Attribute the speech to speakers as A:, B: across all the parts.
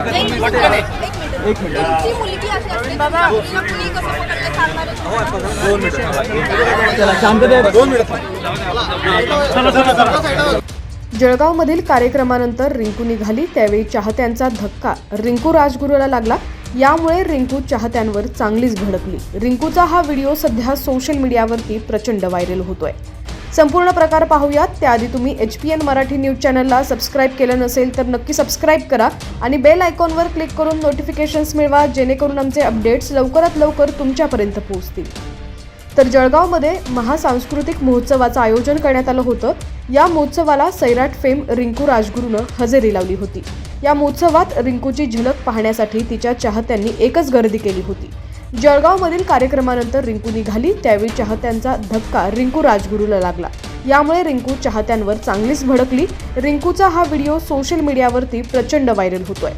A: एक मिनिट
B: जळगावमधील कार्यक्रमानंतर रिंकू निघाली त्यावेळी चाहत्यांचा धक्का. रिंकू राजगुरूला लागला. यामुळे रिंकू चाहत्यांवर चांगलीच भडकली. रिंकूचा हा व्हिडिओ सध्या सोशल मीडियावरती प्रचंड व्हायरल होतोय. संपूर्ण प्रकार पाहूयात. त्याआधी तुम्ही H P N Marathi news चॅनलला सबस्क्राईब केलं नसेल तर नक्की सबस्क्राईब करा आणि बेल आयकॉनवर क्लिक करून नोटिफिकेशन्स मिळवा जेणेकरून आमचे अपडेट्स लवकरात लवकर तुमच्यापर्यंत पोहोचतील. तर जळगावमध्ये महासांस्कृतिक महोत्सवाचं आयोजन करण्यात आलं होतं. या महोत्सवाला सैराट फेम रिंकू राजगुरूनं हजेरी लावली होती. या महोत्सवात रिंकूची झलक पाहण्यासाठी तिच्या चाहत्यांनी एकच गर्दी केली होती. जळगावमधील कार्यक्रमानंतर रिंकू निघाली. त्यावेळी चाहत्यांचा धक्का रिंकू राजगुरूला लागला. यामुळे रिंकू चाहत्यांवर चांगलीच भडकली. रिंकूचा हा व्हिडिओ सोशल मीडियावरती प्रचंड व्हायरल होतोय.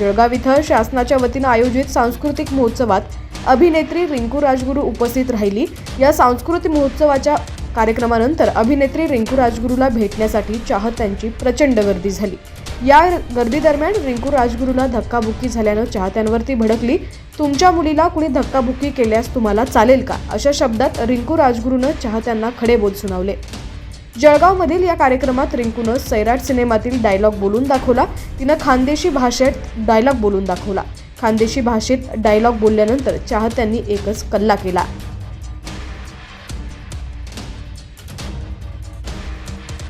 B: जळगाव इथं शासनाच्या वतीनं आयोजित सांस्कृतिक महोत्सवात अभिनेत्री रिंकू राजगुरू उपस्थित राहिली. या सांस्कृतिक महोत्सवाच्या कार्यक्रमानंतर अभिनेत्री रिंकू राजगुरूला भेटण्यासाठी चाहत्यांची प्रचंड गर्दी झाली. या गर्दीदरम्यान रिंकू राजगुरूला धक्काबुक्की झाल्यानं चाहत्यांवरती भडकली. तुमच्या मुलीला कुणी धक्काबुक्की केल्यास तुम्हाला चालेल का? अशा शब्दात रिंकू राजगुरूनं चाहत्यांना खडे बोल सुनावले. जळगावमधील या कार्यक्रमात रिंकूनं सैराट सिनेमातील डायलॉग बोलून दाखवला. तिनं खानदेशी भाषेत डायलॉग बोलून दाखवला. खानदेशी भाषेत डायलॉग बोलल्यानंतर चाहत्यांनी एकच कल्ला केला.